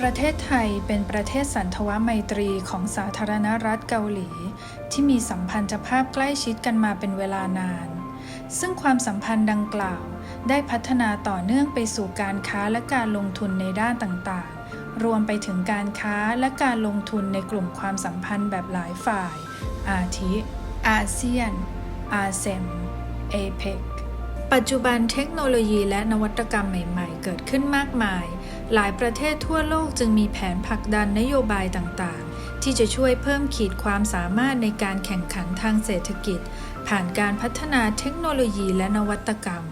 ประเทศไทยเป็นประเทศสันทวไมตรีของสาธารณรัฐเกาหลี ที่มีสัมพันธภาพใกล้ชิดกันมาเป็นเวลานาน ซึ่งความสัมพันธ์ดังกล่าว ได้พัฒนาต่อเนื่องไปสู่การค้าและการลงทุนในด้านต่างๆ รวมไปถึงการค้าและการลงทุนในกลุ่มความสัมพันธ์แบบหลายฝ่าย อาทิอาเซียน อาเซมเอเปกปัจจุบันเทคโนโลยีและนวัตกรรมใหม่ ๆ เกิดขึ้นมากมาย หลายประเทศทั่วโลกจึงมีแผนผลักดันนโยบายต่างๆ ที่จะช่วยเพิ่มขีดความสามารถในการแข่งขันทางเศรษฐกิจ ผ่านการพัฒนาเทคโนโลยีและนวัตกรรม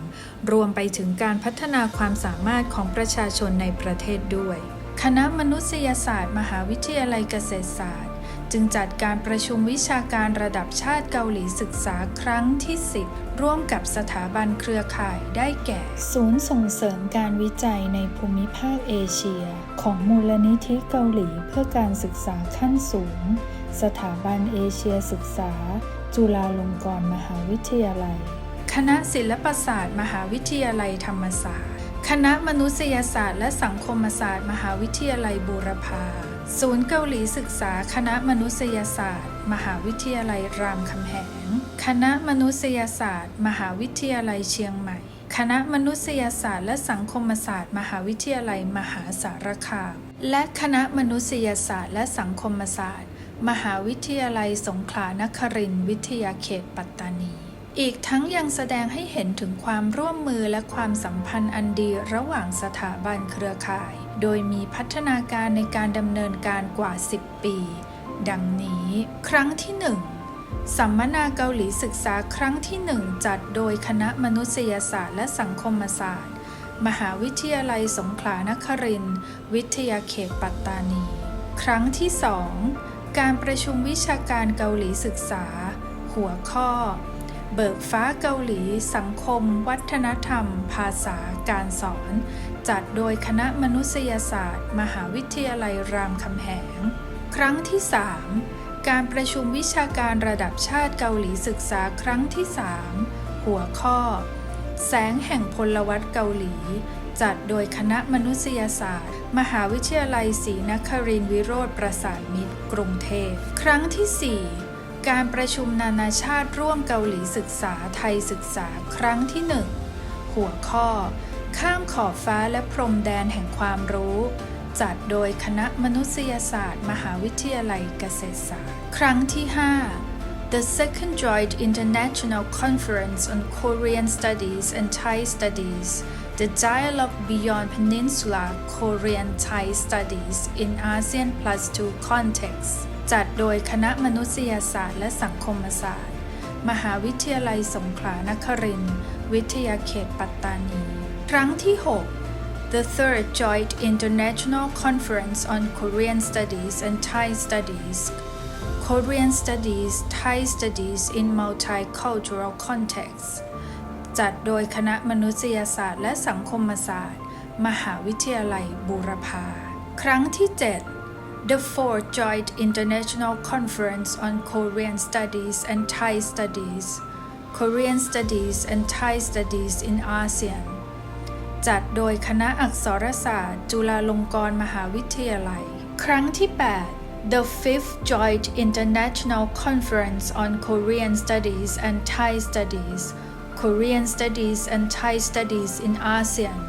รวมไปถึงการพัฒนาความสามารถของประชาชนในประเทศด้วย คณะมนุษยศาสตร์ มหาวิทยาลัยเกษตรศาสตร์ จึงจัดการประชุมวิชาการระดับชาติเกาหลีศึกษาครั้งที่ 10 ร่วมกับสถาบันเครือข่ายได้แก่ ศูนย์ส่งเสริมการวิจัยในภูมิภาคเอเชีย ของมูลนิธิเกาหลีเพื่อการศึกษาขั้นสูง สถาบันเอเชียศึกษา จุฬาลงกรณ์มหาวิทยาลัย คณะศิลปศาสตร์มหาวิทยาลัยธรรมศาสตร์ คณะมนุษยศาสตร์และสังคมศาสตร์ มหาวิทยาลัยบูรพา ศูนย์เกาหลีศึกษาคณะมนุษยศาสตร์ มหาวิทยาลัยรามคำแหง คณะมนุษยศาสตร์ มหาวิทยาลัยเชียงใหม่ คณะมนุษยศาสตร์และสังคมศาสตร์ มหาวิทยาลัยมหาสารคาม และคณะมนุษยศาสตร์และสังคมศาสตร์ มหาวิทยาลัยสงขลานครินทร์วิทยาเขตปัตตานีอีกทั้งยังแสดงให้เห็นถึงความร่วมมือและความสัมพันธ์อันดีระหว่างสถาบันเครือข่าย โดยมีพัฒนาการในการดำเนินการกว่า 10 ปี ดังนี้ ครั้งที่ 1 สัมมนาเกาหลีศึกษาครั้งที่ 1 จัดโดยคณะมนุษยศาสตร์และสังคมศาสตร์ มหาวิทยาลัยสงขลานครินทร์วิทยาเขตปัตตานี ครั้งที่ 2 การประชุมวิชาการเกาหลีศึกษา หัวข้อ เบิกฟ้าเกาหลี สังคม วัฒนธรรม ภาษา การสอน จัดโดยคณะมนุษยศาสตร์ มหาวิทยาลัยรามคำแหง ครั้งที่ 3 การประชุมวิชาการระดับชาติเกาหลีศึกษาครั้งที่ 3 หัวข้อ แสงแห่งพลวัตเกาหลี จัดโดยคณะมนุษยศาสตร์ มหาวิทยาลัยศรีนครินทร์วิโรธประสานมิตร กรุงเทพ ครั้งที่ 4 การประชุมนานาชาติร่วมเกาหลีศึกษาไทยศึกษาครั้งที่ 1 หัวข้อ ข้ามขอบฟ้าและพรมแดนแห่งความรู้ จัดโดยคณะมนุษยศาสตร์ มหาวิทยาลัยเกษตรศาสตร์ ครั้งที่ 5 The Second Joint International Conference on Korean Studies and Thai Studies The Dialogue Beyond Peninsula Korean Thai Studies in ASEAN Plus 2 Context จัดโดยคณะมนุษยศาสตร์และสังคมศาสตร์ มหาวิทยาลัยสงขลานครินทร์วิทยาเขตปัตตานี ครั้งที่ 6 The Third Joint International Conference on Korean Studies and Thai Studies Korean Studies Thai Studies in Multicultural Context จัดโดยคณะมนุษยศาสตร์และสังคมศาสตร์ มหาวิทยาลัยบูรพา ครั้งที่ 7 The Fourth Joint International Conference on Korean Studies and Thai Studies Korean Studies and Thai Studies in ASEAN จัดโดยคณะอักษรศาสตร์ จุฬาลงกรณ์มหาวิทยาลัย ครั้งที่ 8 The Fifth Joint International Conference on Korean Studies and Thai Studies Korean Studies and Thai Studies in ASEAN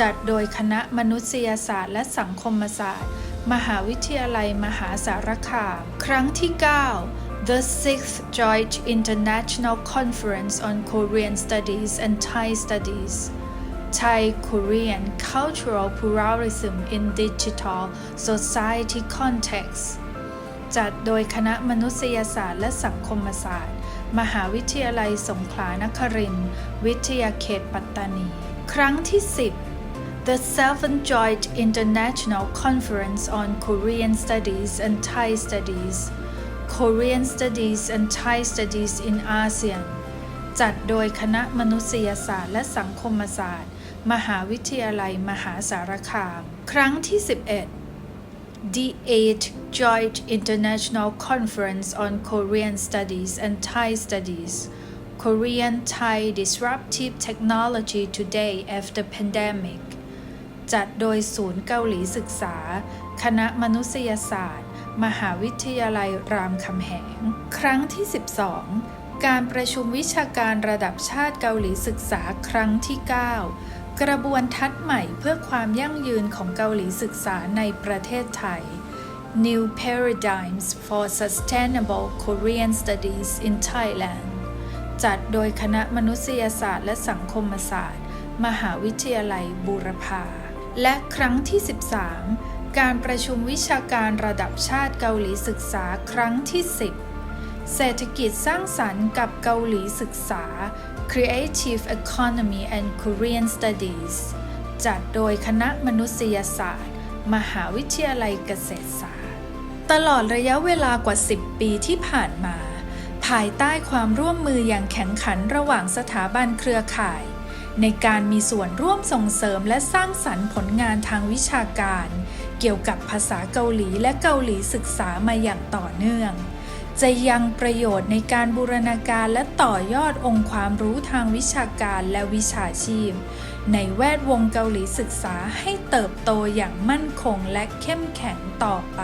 จัดโดยคณะมนุษยศาสตร์และสังคมศาสตร์ มหาวิทยาลัยมหาสารคาม ครั้งที่ 9 The Sixth Joint International Conference on Korean Studies and Thai Studies Thai Korean Cultural Pluralism in Digital Society Context จัดโดยคณะมนุษยศาสตร์และสังคมศาสตร์ มหาวิทยาลัยสงขลานครินทร์วิทยาเขตปัตตานี ครั้งที่ 10 The Seventh Joint International Conference on Korean Studies and Thai Studies Korean Studies and Thai Studies in ASEAN จัดโดยคณะมนุษยศาสตร์และสังคมศาสตร์ มหาวิทยาลัยมหาสารคาม ครั้งที่ 11 The 8th Joint International Conference on Korean Studies and Thai Studies Korean Thai Disruptive Technology Today After Pandemic จัดโดยศูนย์เกาหลีศึกษา คณะมนุษยศาสตร์ มหาวิทยาลัยรามคำแหง ครั้งที่ 12 การประชุมวิชาการระดับชาติเกาหลีศึกษาครั้งที่ 9 กระบวนทัศน์ใหม่เพื่อความยั่งยืนของเกาหลีศึกษาในประเทศไทย New Paradigms for Sustainable Korean Studies in Thailand จัดโดยคณะมนุษยศาสตร์และสังคมศาสตร์ มหาวิทยาลัยบูรพา และครั้งที่ 13 การประชุมวิชาการระดับชาติเกาหลีศึกษาครั้งที่ 10 เศรษฐกิจสร้างสรรค์กับเกาหลีศึกษา Creative Economy and Korean Studies จัดโดยคณะมนุษยศาสตร์ มหาวิทยาลัยเกษตรศาสตร์ ตลอดระยะเวลากว่า 10 ปีที่ผ่านมา ภายใต้ความร่วมมืออย่างแข็งขันระหว่างสถาบันเครือข่าย ในการมีส่วนร่วมส่งเสริมและสร้างสรรค์ผลงานทางวิชาการ เกี่ยวกับภาษาเกาหลีและเกาหลีศึกษามาอย่างต่อเนื่อง จะยังประโยชน์ในการบูรณาการและต่อยอดองค์ความรู้ทางวิชาการและวิชาชีพ ในแวดวงเกาหลีศึกษาให้เติบโตอย่างมั่นคงและเข้มแข็งต่อไป